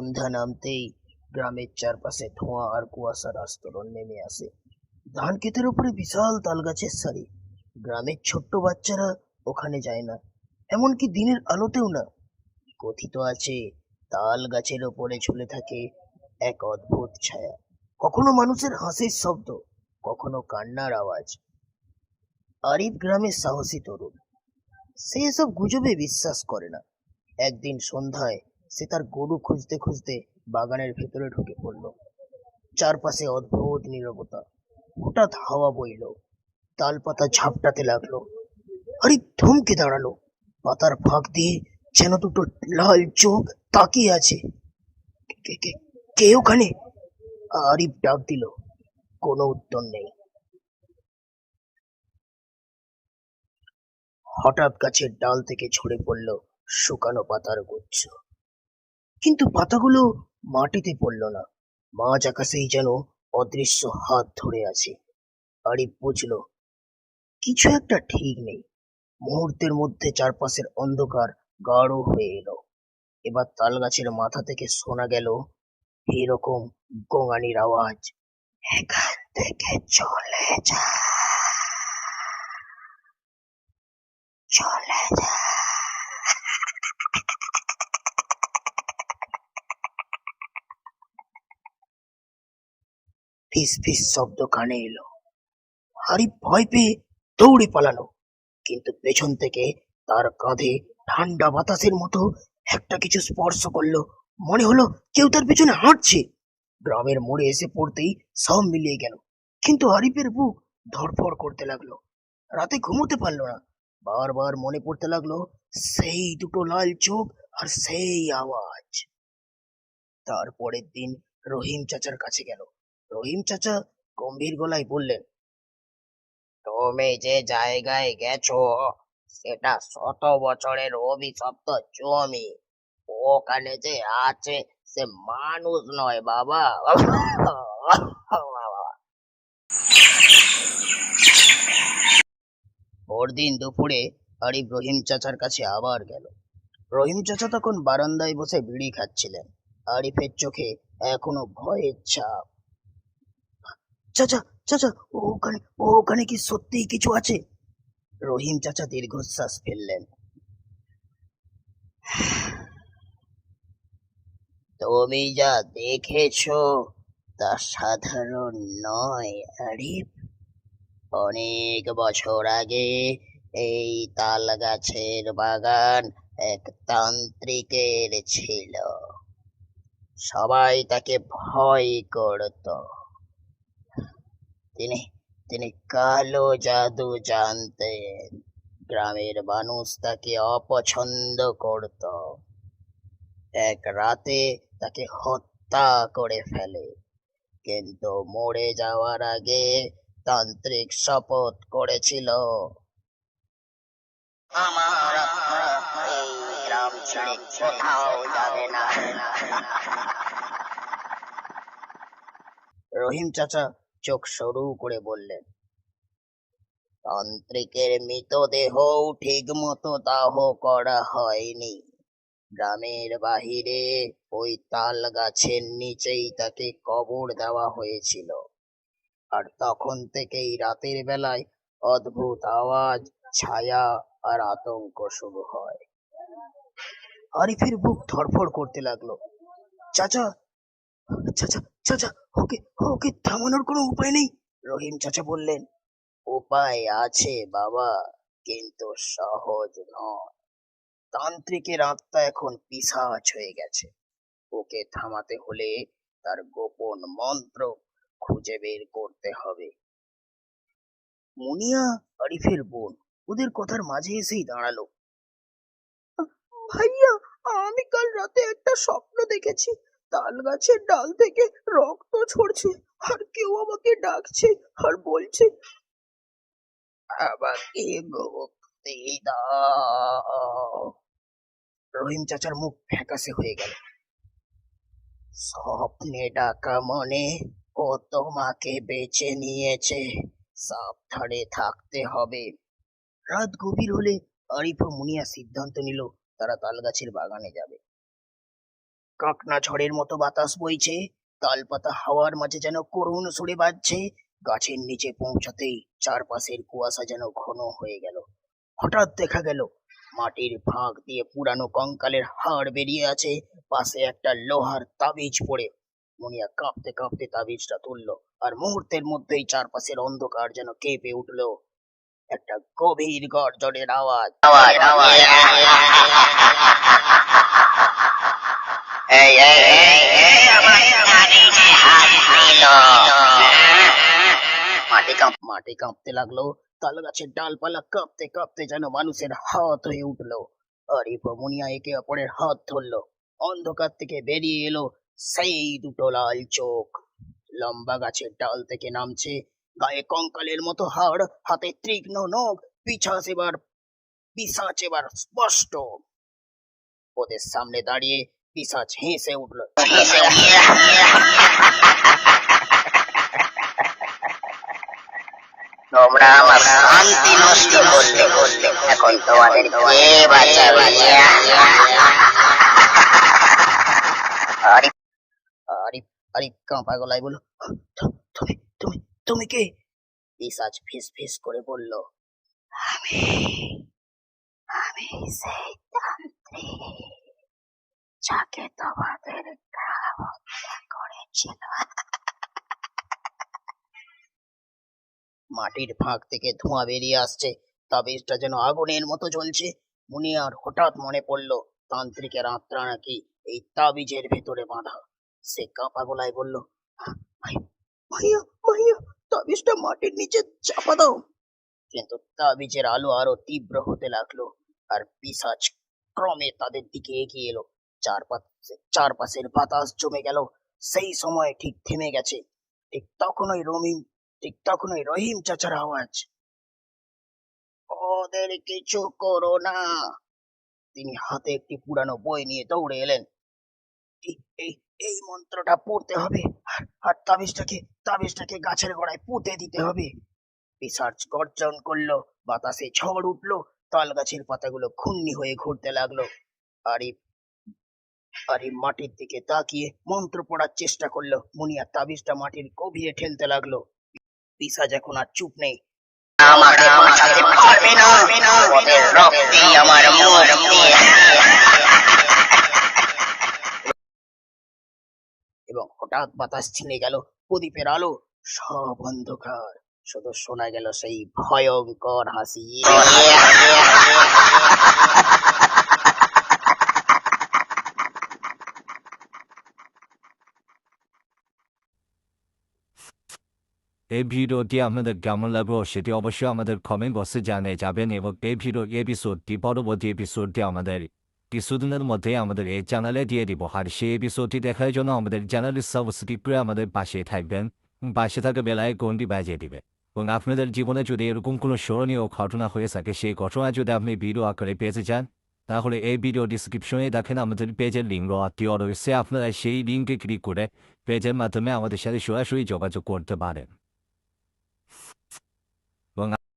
সন্ধ্যা নামতেই গ্রামের চারপাশে ধোঁয়া আর কুয়াশার আস্তরণ নেমে আসে। ধান ক্ষেতের উপরে বিশাল তাল গাছের সারি। গ্রামের ছোট্ট বাচ্চারা ওখানে যায় না, এমনকি দিনের আলোতেও না। কথিত আছে তাল গাছের ওপরে ঝুলে থাকে এক অদ্ভুত ছায়া। কখনো মানুষের হাসির শব্দ, কখনো কান্নার আওয়াজ। আরিফ গ্রামের সাহসী তরুণ। সে এসব গুজবে বিশ্বাস করে না। একদিন সন্ধ্যায় সে তার গরু খুঁজতে খুঁজতে বাগানের ভেতরে ঢুকে পড়ল। চারপাশে অদ্ভুত নীরবতা। হঠাৎ হাওয়া বইল। তাল পাতা ঝাপটাতে লাগল। আরিফ থমকে দাঁড়াল। পাতার ফাঁক দিয়ে যেন দুটো লাল চোখ তাকিয়ে আছে। কে ওখানে? আরিফ ডাক দিল। কোনো উত্তর নেই। হঠাৎ গাছের ডাল থেকে ঝরে পড়ল শুকানো পাতার গুচ্ছ। কিন্তু পাতাগুলো মাটিতে পড়ল না। মাঝ আকাশেই যেন অদৃশ্য হাত ধরে আছে। আরিফ বুঝল, কিছু একটা ঠিক নেই। মুহূর্তের মধ্যে চারপাশের অন্ধকার গাঢ় হয়ে এলো। এবার তাল গাছের মাথা থেকে শোনা গেল এরকম গোঙানির আওয়াজ, এখান থেকে চলে যা। চলে যা। ফিস ফিস শব্দ কানে এলো। হারি ভয় পেয়ে দৌড়ে পালালো, কিন্তু পেছন থেকে তার কাঁধে ঠান্ডা বাতাসের মতো একটা কিছু স্পর্শ করল। মনে হলো কেউ তার পেছনে হাঁটছে। গ্রামের মোড়ে এসে পড়তেই সব মিলিয়ে গেল, কিন্তু আরিফের বুক ধরফর করতে লাগল। রাতে ঘুমোতে পারল না। বারবার মনে পড়তে লাগল, সেই দুটো লাল চোখ আর সেই আওয়াজ। তারপরের দিন রহিম চাচার কাছে গেল। রহিম চাচা গম্ভীর গলায় বললেন, তুমি যে জায়গায় গেছো, সেটা শত বছরের অভিশপ্ত জমি। ওখানে যে আছে সে মানুষ নয় বাবা। পরদিন দুপুরে আরিফ রহিম চাচার কাছে আবার গেল। রহিম চাচা তখন বারান্দায় বসে বিড়ি খাচ্ছিলেন। আরিফের চোখে এখনও ভয়ের ছাপ। চাচা চাচা, ওখানে ওখানে কি সত্যিই কিছু আছে? রহিম চাচা দীর্ঘশ্বাস ফেললেন। তুমি যা দেখেছ তা সাধারণ নয়, আরিফ। অনেক বছর আগে এই তাল গাছের বাগান এক তান্ত্রিকের ছিল। সবাই তাকে ভয় করত। তিনি তিনি কালো জাদু জানতেন। গ্রামের মানুষ তাকে অপছন্দ করত। এক রাতে তাকে হত্যা করে ফেলে। কিন্তু মরে যাওয়ার আগে তান্ত্রিক শপথ করেছিল। আমার এই গ্রাম ছেড়ে কোথাও যাবে না। রহিম চাচা চোখ সরু করে বললেন, তান্ত্রিকের মৃতদেহ ঠিক মতো দাহ করা হয়নি। গ্রামের বাহিরে ওই তাল গাছের নিচেই তাকে কবর দেওয়া হয়েছিল। আর তখন থেকেই রাতের বেলায় অদ্ভুত আওয়াজ, ছায়া আর আতঙ্ক শুরু হয়। আরিফের বুক ধরফর করতে লাগল। চাচা চাচা চাচা ওকে ওকে, থামানোর কোনো উপায় নেই। রহিম চাচা বললেন, উপায় আছে বাবা, কিন্তু সহজ নয়। তান্ত্রিকের আত্মা এখন পিশাচ হয়ে গেছে। ওকে থামাতে হলে তার গোপন মন্ত্র খুঁজে বের করতে হবে। মুনিয়া আরিফের বোন, ওদের কথার মাঝে এসেই দাঁড়াল। ভাইয়া, আমি কাল রাতে একটা স্বপ্ন দেখেছি। তাল গাছের ডাল থেকে রক্ত ঝরছে আর কেউ আমাকে ডাকছে আর বলছে, আমাকে মুক্তি দাও। রহিম চাচার মুখ ফ্যাকাশে হয়ে গেল। স্বপ্নে ডাকা মনে ও তোমাকে বেছে নিয়েছে। সাবধানে থাকতে হবে। রাত গভীর হলে আরিফ ও মুনিয়া সিদ্ধান্ত নিল তারা তালগাছের বাগানে যাবে। কাকনা ঝড়ের মতো বাতাস বইছে, তালপাতা হাওয়ার মাঝে যেন করুণ সুরে বাজছে, গাছের নিচে পৌঁছাতেই চারপাশের কুয়াশা যেন ঘন হয়ে গেল। হঠাৎ দেখা গেল, মাটির ফাঁক দিয়ে পুরানো কঙ্কালের হাড় বেরিয়ে আছে, পাশে একটা লোহার তাবিজ পড়ে। মুনিয়া কাঁপতে কাঁপতে তাবিজটা তুললো, আর মুহূর্তের মধ্যেই চারপাশের অন্ধকার যেন কেঁপে উঠল। একটা গভীর গর্জনের আওয়াজ। আওয়াজ আওয়াজ এই এই এই এই আমার তাবিজে হাত দিল মাটি কাঁপতে লাগল তাল গাছের ডালপালা কাঁপতে কাঁপতে যেন মানুষের হাত হয়ে উঠল একে অপরের হাত ধরলো অন্ধকার থেকে বেরিয়ে এলো সেই দুটো লাল চোখ লম্বা গাছের ডাল থেকে নামছে গায়ে কঙ্কালের মতো হাড় হাতে তীক্ষ্ণ নখ পিছাস এবার পিসাচ এবার স্পষ্ট ওদের সামনে দাঁড়িয়ে পিসাচ হেসে উঠল তোমরা আমার শান্তি নষ্ট করলে করলে এখন তোমাদের কে বাঁচাবে? আরে কাঁপা গলায় তুমি তুমি তুমি কে? পিসাজ ফিস ফিস করে বলল আমি আমি সেই তান্ত্রী যাকে তোমাদের হত্যা করেছিল মাটির ফাঁক থেকে ধোঁয়া বেরিয়ে আসছে। তাবিজটা যেন আগুনের মতো জ্বলছে। মুনিয়ার হঠাৎ মনে পড়ল, তান্ত্রিকের আত্মা নাকি এই তাবিজের ভেতরে বাঁধা। সে কাঁপা গলায় বলল, "ভাই- ভাইয়া ভাইয়া, তাবিজটা মাটির নিচে চাপা দাও। কিন্তু তাবিজের আলো আরও তীব্র হতে লাগল, আর পিসাচ ক্রমে তাদের দিকে এগিয়ে এলো। চারপাশে চারপাশের বাতাস জমে গেল। সেই সময় ঠিক থেমে গেছে। ঠিক তখনই রমিম ঠিক তখনই রহিম চাচার আওয়াজ। ওদের কিছু করো না। তিনি হাতে একটি পুরানো বই নিয়ে দৌড়ে এলেন। এই এই মন্ত্রটা পড়তে হবে। আর তাবিজটাকে তাবিজটাকে গাছের গোড়ায় পুঁতে দিতে হবে। পিসার্চ গর্জন করল, বাতাসে ঝড় উঠল তাল গাছের পাতাগুলো ঘূর্ণি হয়ে ঘুরতে লাগল। আরিফ আরিফ মাটির দিকে তাকিয়ে মন্ত্র পড়ার চেষ্টা করল। মুনিয়া তাবিজটা মাটির গভীরে ঠেলতে লাগল। পিসাজ এখন আর চুপ নেই। আমাকে বাঁচাতে পারবে না। ওদের রক্তেই আমার মুক্তি এবং হঠাৎ বাতাস ছিনে গেল প্রদীপের আলো। সব অন্ধকার। শুধু শোনা গেল সেই ভয়ঙ্কর হাসি। এই ভিডিওটি আপনাদের কেমন লাগল সেটি অবশ্যই আমাদের কমেন্ট বক্সে জানিয়ে যাবেন এবং এই ভিডিও এপিসোডটি পরবর্তী এপিসোডটি আমাদের কিছুদিনের মধ্যে আমাদের এই চ্যানেলে দিয়ে দিব আর সেই এপিসোডটি দেখার জন্য আমাদের চ্যানেলের সাবস্ক্রাইব করে আমাদের পাশে থাকবেন পাশে থাকা বেলায় কোনটি বাজিয়ে দিবে এবং আপনাদের জীবনে যদি এরকম কোনো স্মরণীয় ঘটনা হয়ে থাকে সেই ঘটনা যদি আপনি ভিডিও আকারে পেতে চান তাহলে এই ভিডিও ডিসক্রিপশনে দেখেন, আমাদের পেজের লিঙ্ক দেওয়া রয়েছে আপনারা সেই লিঙ্কে ক্লিক করে পেজের মাধ্যমে আমাদের সাথে সরাসরি যোগাযোগ করতে পারেন। mengapa